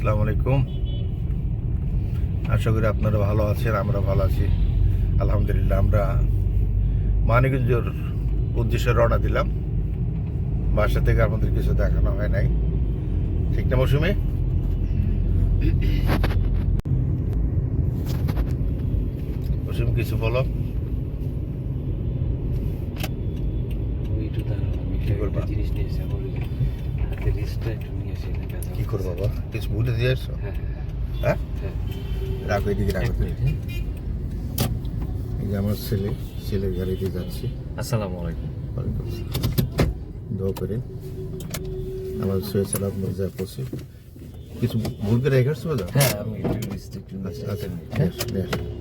আসসালামু আলাইকুম। আশা করি আপনারা ভালো আছেন আমরা ভালো আছি। আলহামদুলিল্লাহ আমরা মানিকগঞ্জের উদ্দেশ্যে রওনা দিলাম। বাসা থেকে আমাদের কিছু দেখানো হয় নাই। ঠিক না মৌসুমে? মৌসুমি কিছু বলো। কি করবা? জিনিস নিয়ে এসেছি, একটু নিয়ে এসে কি করব। বাবা কিছু ভুলে দিয়ে আসছো? হ্যাঁ, হ্যাঁ হ্যাঁ, রাখো এদিকে হ্যাঁ। রাখো মিনিট, হ্যাঁ। এই যে আমার ছেলে ছেলের গাড়িতে যাচ্ছি। আসসালামু আলাইকুম। ওয়ালাইকুম আসসালাম। দোয়া করেন আমার সৈয়দ সালাম মির্জা পশি কিছু ভুল করে রেখেছো বোঝা হ্যাঁ আমি একটু একটু আচ্ছা এসেছি। আচ্ছা।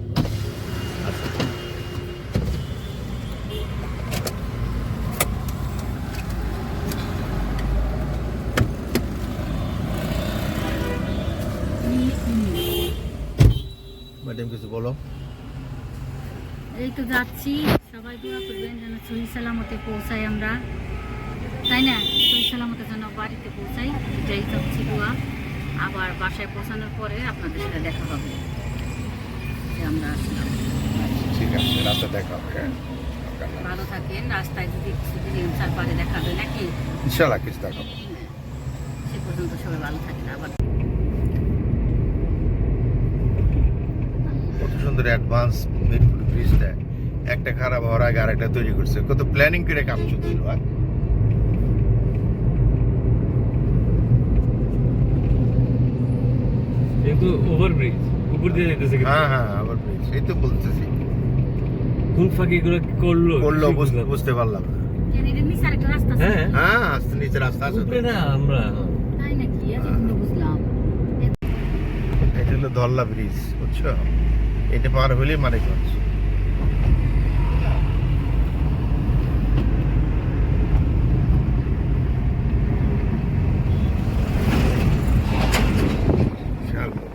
ম্যাডাম কিছু বলো। এই তো যাচ্ছি। সবাই দোয়া করবেন যেন সহি সালামতে পৌঁছাই আমরা। তাই না? সহি সালামতে যেন বাড়িতে পৌঁছাই। এটাই হচ্ছে দোয়া। আবার বাসায় পৌঁছানোর পরে আপনাদের সাথে দেখা হবে। যে আমরা আসলাম। ঠিক আছে রাতে দেখা হবে হ্যাঁ। ভালো থাকেন। রাস্তায় যদি কিছু যদি ইনসার পারে দেখাবে নাকি? ইনশাল্লাহ কিছু দেখাবো। সে পর্যন্ত সবাই ভালো থাকেন। আবার কত সুন্দর অ্যাডভান্স মিরপুর ব্রিজটা একটা খারাপ হওয়ার আগে আরেকটা তৈরি করছে। কত প্ল্যানিং করে কাম চলছিল আর কিন্তু ওভারব্রিজ উপর দিয়ে যাইতেছে হ্যাঁ হ্যাঁ আবার ব্রিজ তো বলতেছি। কোন ফাঁকি গুলো করল। করল বুঝতে- পারলাম না। হ্যাঁ। হ্যাঁ আস্তে নিচে রাস্তা আছে না আমরা। তাই নাকি? এতক্ষণ এটা হলো ধল্লা ব্রিজ বুঝছ? এটা পার হলে মানিকগঞ্জ বিশাল নদী।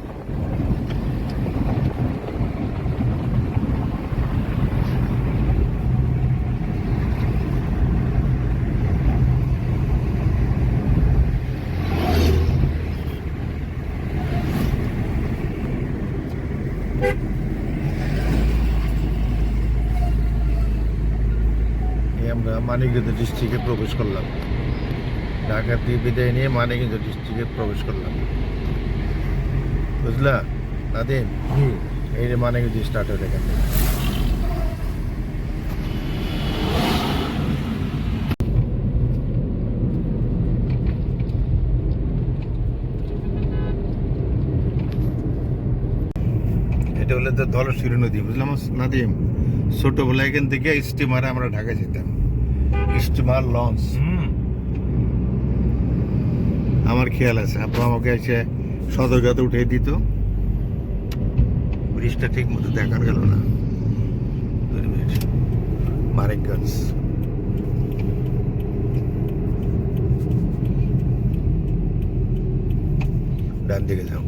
এই আমরা মানিকগঞ্জ ডিস্ট্রিক্টে প্রবেশ করলাম। ঢাকা দিয়ে বিদায় নিয়ে মানিকগঞ্জ ডিস্ট্রিক্টে প্রবেশ করলাম। বুঝলা? নাদিন এই যে মানিকগঞ্জ স্টার্ট হয়ে থেকে। এটা হলো তো নদী বুঝলাম? নাদিম ছোটবেলা এখান থেকে স্টিমারে আমরা ঢাকা যেতাম। Steamer launch. আমার খেয়াল আছে। আপু আমাকে এসে সদরঘাতে উঠে দিত। ব্রিজটা ঠিক মতো দেখা গেল না। মানিকগঞ্জ ডান দিকে যাও।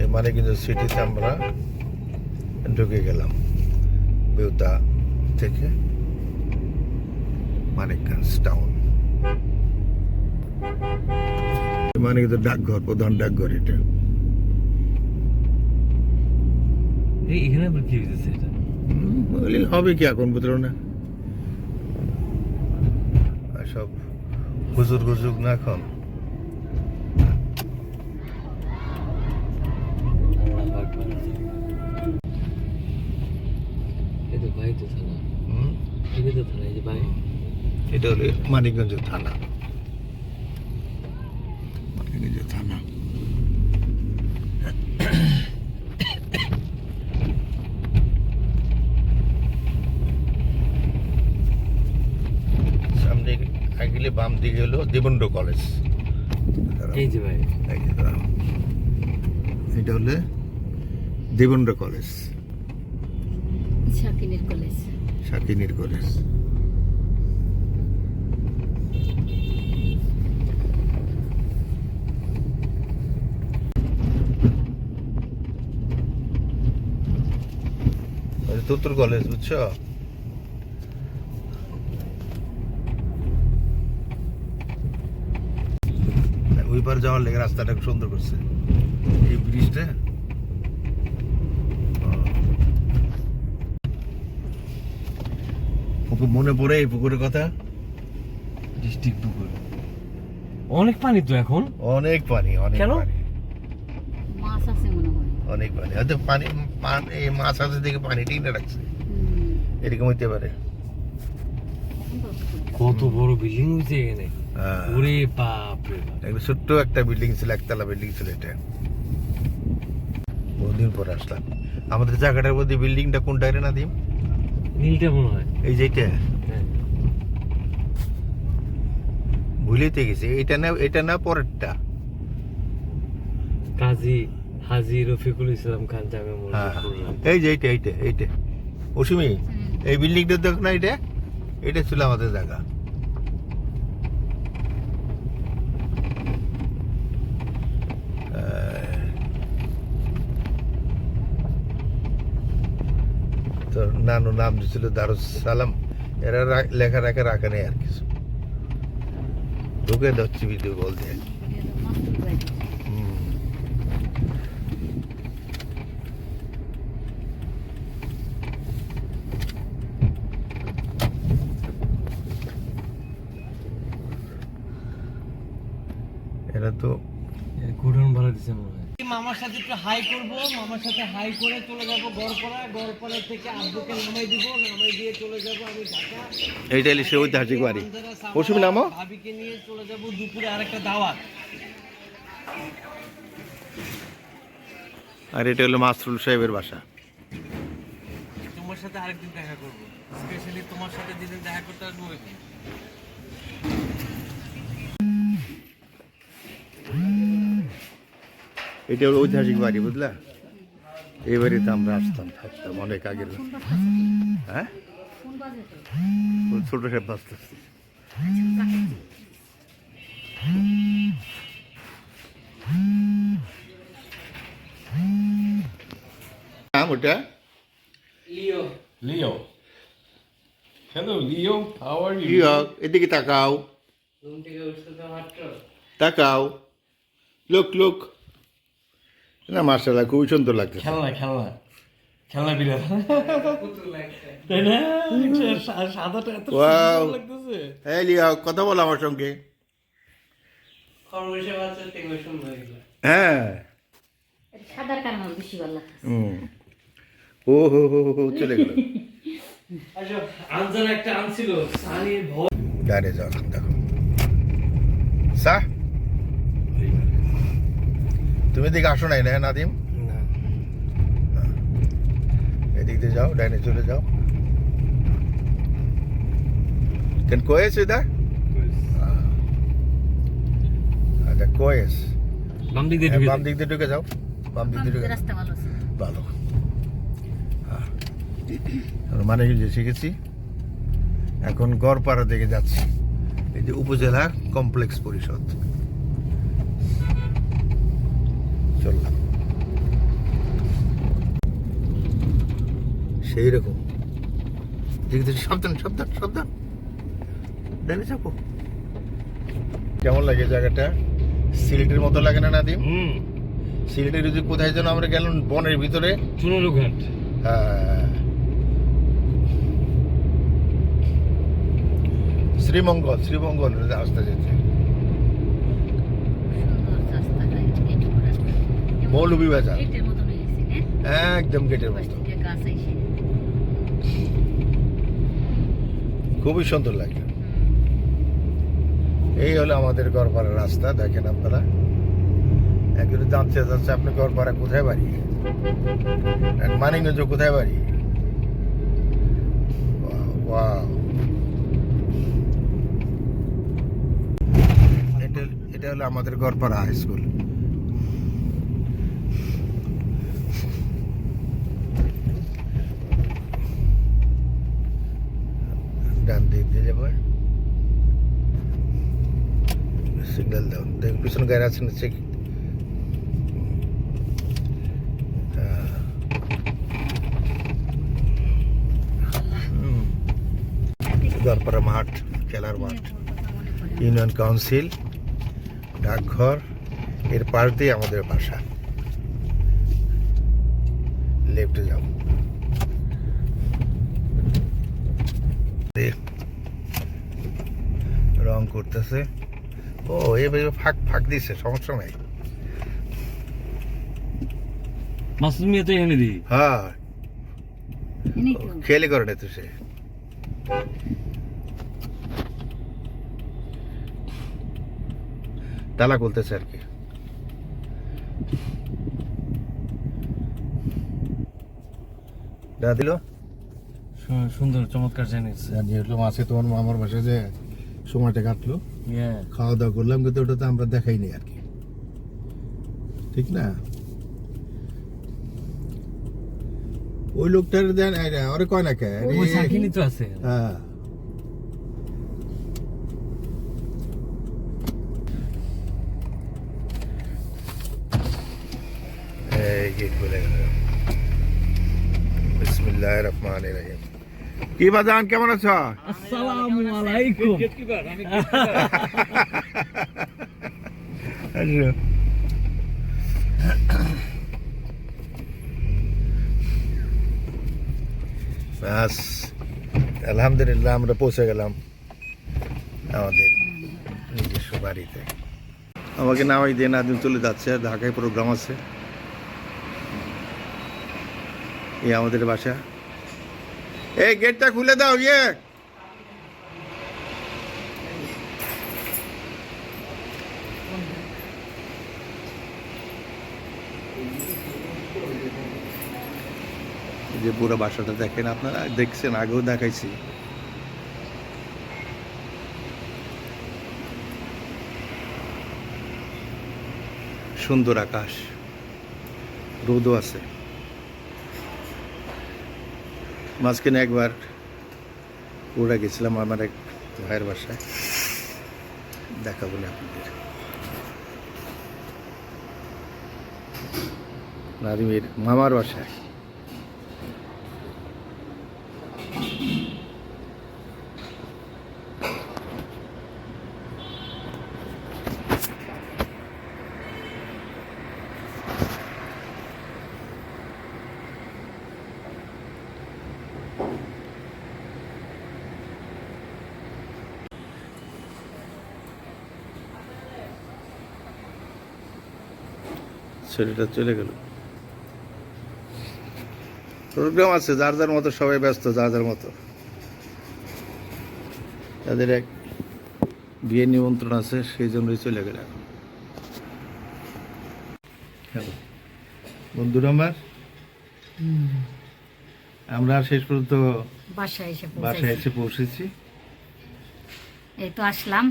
এই মানিকগঞ্জ সিটিতে আমরা ঢুকে গেলাম। বেউতা থেকে মানিকগঞ্জ টাউন মানে কিন্তু ডাকঘর প্রধান ডাকঘর এটা। এখানে কি হইতেছে এটা? হবে কি এখন বুঝলো না? সব হুজুর গুজুক না এখন? আল্লাহু আকবার। এই তো থানা। হুম, তো থানা এই যে ভাই এটা হলো মানিকগঞ্জ থানা। মানিকগঞ্জ থানা। সামনে আগিলে বাম দিকে হলো দেবন্ড কলেজ। এই যে ভাই এটা হলে দেবন্ড কলেজ। শাকিনের কলেজ। শাকিনীর কলেজ। তুতুর কলেজ, বুঝছ? ওই পার যাওয়ার লেগে রাস্তাটা সুন্দর করছে। এই ব্রিজটা পুকুর মনে পড়ে এই পুকুরের কথা? ডিস্ট্রিক্ট পুকুর। অনেক পানি তো এখন। অনেক পানি অনেক কেন? পানি। মাছ আছে মনে হয়। অনেক পানি। হয়তো পানি পান- এই মাছ আছে দেখে পানি টিনে রাখছে হুম, এরকম হইতে পারে। কত বড় বিল্ডিং হয়েছে এখানে। হ্যাঁ। ওরে বাপ রে একটা ছোট্ট একটা বিল্ডিং ছিল একতলা বিল্ডিং ছিল এটা। বহুদিন পরে আসলাম। আমাদের জায়গাটার মধ্যে বিল্ডিংটা কোনটা রে না দিম? নীলটা মনে হয়। এই যেটা ভুলেতে ভুলিতে গেছি এটা না এটা না পরেরটা? কাজী হাজি রফিকুল ইসলাম খান জামে হ্যাঁ মসজিদ এই যে এইটা এইটা। এইটা অসীমি এই বিল্ডিংটা দেখ না এটা? এটা ছিল আমাদের জায়গা আহ, তো নানু নাম দিছিল দারুস সালাম। এরা লেখা রাখে রাখেনি নেই আর কিছু। ঢুকে ধরছি ভিডিও বলতে এটা মাছ তুলতে যাইতেছে। হুম। এরা তো গোডাউন ভাড়া দিছে মনে হয় মামার সাথে একটু হাই করব মামার সাথে হাই করে চলে যাব গড়পাড়া গড়পাড়া থেকে আব্বুকে নামাই দিব নামাই দিয়ে চলে যাব আমি ঢাকা। এইটা হলে সে ঐতিহাসিক বাড়ি। বন্ধুরা, নামো। ভাবিকে নিয়ে চলে যাব দুপুরে আরেকটা দাওয়াত। আর এটা হলো মাসরুল সাহেবের বাসা। তোমার সাথে আরেকদিন দেখা করব। স্পেশালি তোমার সাথে যেদিন দেখা করতে আসব ওই দিন। এটা হলো ঐতিহাসিক বাড়ি বুঝলা? এই বাড়িতে আমরা আসতাম থাকতাম অনেক আগের কোন বাজে হ্যাঁ? কোন বাজে তো ওই ছোট সাহেব বাঁচতে। নাম ওটা? Leo. Hello, Leo. How are কি you? হোক এদিকে তাকাও। তাকাও। লোক লোক। না মার্শাল্লাহ খুবই সুন্দর লাগছে খেলনা খেলনা। খেলনা বিড়াল। তাই না? সাদাটা এত সুন্দর লাগতেছে। হ্যাঁ লিয়া কথা বলো আমার সঙ্গে। হ্যাঁ সাদার কারণে বেশি ভালো লাগছে হুম। ও হো হো হো, চলে গেল। আচ্ছা আনসার একটা আনছিল সানির ভয়। গাড়ি যাও দেখো। সা তুমি এদিকে আসো নাই না নাদিম। না। এদিক দিয়ে যাও ডাইনে চলে যাও। কেন কোয়েস ইদা আচ্ছা কোয়েস। বাম দিক দিয়ে হ্যাঁ, বাম দিক দিয়ে ঢুকে যাও। বাম দিক দিয়ে ঢুকে রাস্তা ভালো ভালো। হ্যাঁ। মানে শিখেছি এখন গড়পাড়া দিকে যাচ্ছি। এই যে উপজেলা কমপ্লেক্স পরিষদ। সেই রকম সাবধান সাবধান সাবধান। ডানে চাপো। কেমন লাগে জায়গাটা? সিলেটের মতো লাগে না নাদিম? হুম। সিলেটের যদি কোথায় যেন আমরা গেলাম বনের ভিতরে। চুনারু ঘাট। হ্যাঁ। শ্রীমঙ্গল শ্রীমঙ্গল রাস্তা যেতে। গেটের মতন হয়ে গেছে হ্যাঁ? একদম গেটের মতো থেকে গাছ আইসে খুবই সুন্দর লাগে এই হলো আমাদের গড়পাড়ার রাস্তা, দেখেন আপনারা। একজন যাচ্ছে যাচ্ছে আপনি গড়পাড়া কোথায় বাড়ি? মানিকগঞ্জ কোথায় বাড়ি? এটা হলো আমাদের গড়পাড়া হাই স্কুল ডান দিক দিয়ে সিগন্যাল দাও। দেখ, পিছনে গাড়ি আছে না চেক দরপাড়া মাঠ, খেলার মাঠ। ইউনিয়ন কাউন্সিল ডাকঘর, এর পাশ দিয়ে আমাদের বাসা। লেফটে যাব এ, রং করতেছে ও এভাবে ফাঁক ফাঁক দিছে সমস্যা নাই। মাসুদ মিয়া তো এখানে দিই হ্যাঁ। খেয়ালি করে না তো সে। তালা খুলতেছে আর কি। দা দিল। সুন্দর চমৎকার জানিস জানি হলো মাসে তোমার মামার বাসায় যে সময়টা কাটলো খাওয়া দাওয়া করলাম কিন্তু ওটা তো আমরা দেখাইনি আর কি ঠিক না ওই লোকটার দেন আরে কয় না কে ওই সাকিনি তো আছে হ্যাঁ এই গেট খুলে গেল বিসমিল্লাহ রহমান রহিম কি বাজান কেমন আছো? আসসালামু আলাইকুম। আসো। ব্যাস আলহামদুলিল্লাহ আমরা পৌঁছে গেলাম আমাদের নিজস্ব বাড়িতে। আমাকে নামাই দিয়ে না দিন চলে যাচ্ছে ঢাকায় প্রোগ্রাম আছে। এই আমাদের বাসা। এই গেটটা খুলে দাও ইয়ে। যে পুরো বাসাটা দেখেন আপনারা, দেখছেন, আগেও দেখাইছি। সুন্দর আকাশ, রোদও আছে। মাঝখানে একবার ওরা গেছিলাম আমার এক ভাইয়ের বাসায়। দেখা বলে আপনাদের। নাদিমের মামার বাসায়। ছেলেটা চলে গেল। প্রোগ্রাম আছে যার যার মতো সবাই ব্যস্ত যার যার মতো। তাদের এক বিয়ে নিমন্ত্রণ আছে সেই জন্যই চলে গেল এখন। হ্যালো। বন্ধুরা আমার আমরা শেষ পর্যন্ত বাসায় এসে বাসায় এসে পৌঁছেছি। এই তো আসলাম।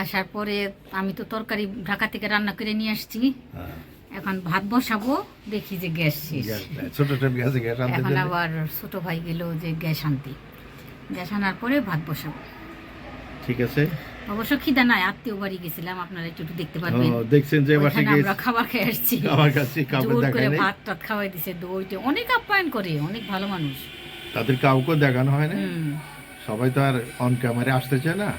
আসার পরে আমি তো তরকারি ঢাকা থেকে রান্না করে নিয়ে আসছি। হ্যাঁ, এখন ভাত বসাবো দেখি যে গ্যাস শেষ। ছোট ছোট গ্যাস গ্যাস এখন আবার ছোট ভাই গেল যে গ্যাস আনতে। গ্যাস আনার পরে ভাত বসাবো। ঠিক আছে। অবশ্য খিদা নাই আত্মীয় বাড়ি গেছিলাম আপনারা একটু দেখতে পারবেন। দেখছেন যে বাসে গিয়ে আমরা খাবার খেয়ে আসছি। আমার কাছে কাউকে দেখায় নাই। ভাত টাত খাওয়াই দিছে দইটে অনেক আপ্যায়ন করে অনেক ভালো মানুষ। তাদের কাউকে দেখানো হয় না? সবাই তো আর অন ক্যামেরা আসতে চায় না।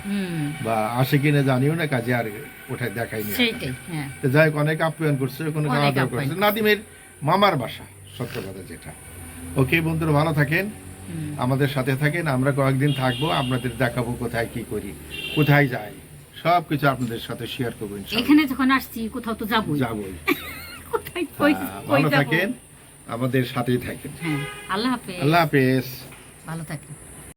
বা আসে কিনা জানিও না কাজে আর ওঠায় দেখায়নি সেইটাই হ্যাঁ। তো যাই হোক অনেক আপ্যায়ন করছে অনেক খাওয়া দাওয়া করছে। নাদিমের মামার বাসা সত্য কথা যেটা। ওকে বন্ধুরা ভালো থাকেন। আমাদের সাথে থাকেন আমরা কয়েকদিন থাকব আপনাদের দেখাবো কোথায় কি করি কোথায় যাই। সব কিছু আপনাদের সাথে শেয়ার করব এখানে যখন আসছি কোথাও তো যাবোই। হ্যাঁ, ভালো যাব? থাকেন আমাদের সাথেই থাকেন। হ্যাঁ আল্লাহ হাফেজ। আল্লাহ হাফেজ। ভালো থাকেন।